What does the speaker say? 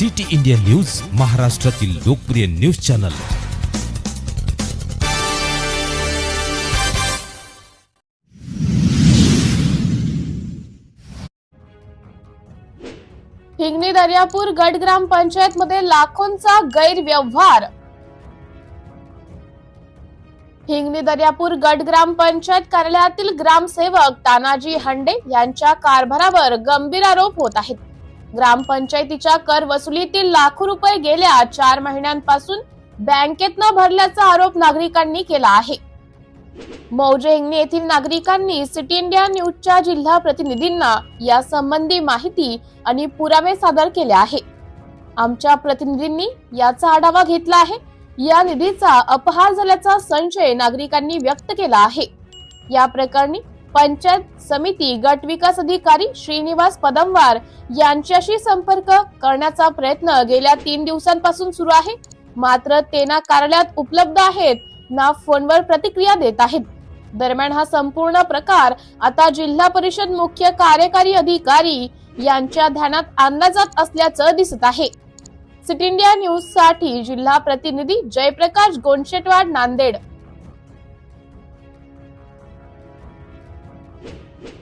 City India news महाराष्ट्रातील लोकप्रिय news channel. Hingani Daryapur गट ग्रामपंचायत मध्ये लाखोंचा गैरव्यवहार. हिंगणी दर्यापूर गट ग्रामपंचायत कार्यालयातील ग्रामसेवक तानाजी हंडे यांच्या कारभारावर गंभीर आरोप होत आहेत. ग्रामपंचायतीच्या कर वसुलीतील लाखो रुपये गेल्या चार महिन्यांपासून बँकेत न भरल्याचा आरोप नागरिकांनी केला आहे. मौजे हिंगणे येथील नागरिकांनी सिटी इंडिया न्यूजच्या जिल्हा प्रतिनिधींना या संबंधी माहिती आणि पुरावे सादर केले आहे. आमच्या प्रतिनिधींनी याचा आढावा घेतला आहे. या निधीचा अपहार झाल्याचा संशय नागरिकांनी व्यक्त केला आहे. या प्रकरणी पंचायत समिती गट विकास अधिकारी श्रीनिवास पदमवार यांच्याशी संपर्क करण्याचा प्रयत्न गेल्या तीन दिवसांपासून सुरू आहे. मात्र ते ना कार्यालयात उपलब्ध आहेत ना फोनवर प्रतिक्रिया देत आहेत. दरम्यान हा संपूर्ण प्रकार आता जिल्हा परिषद मुख्य कार्यकारी अधिकारी यांच्या ध्यानात आणला जात असल्याचं दिसत आहे. सिटी इंडिया न्यूजसाठी जिल्हा प्रतिनिधी जयप्रकाश गोंडशेटवाड नांदेड.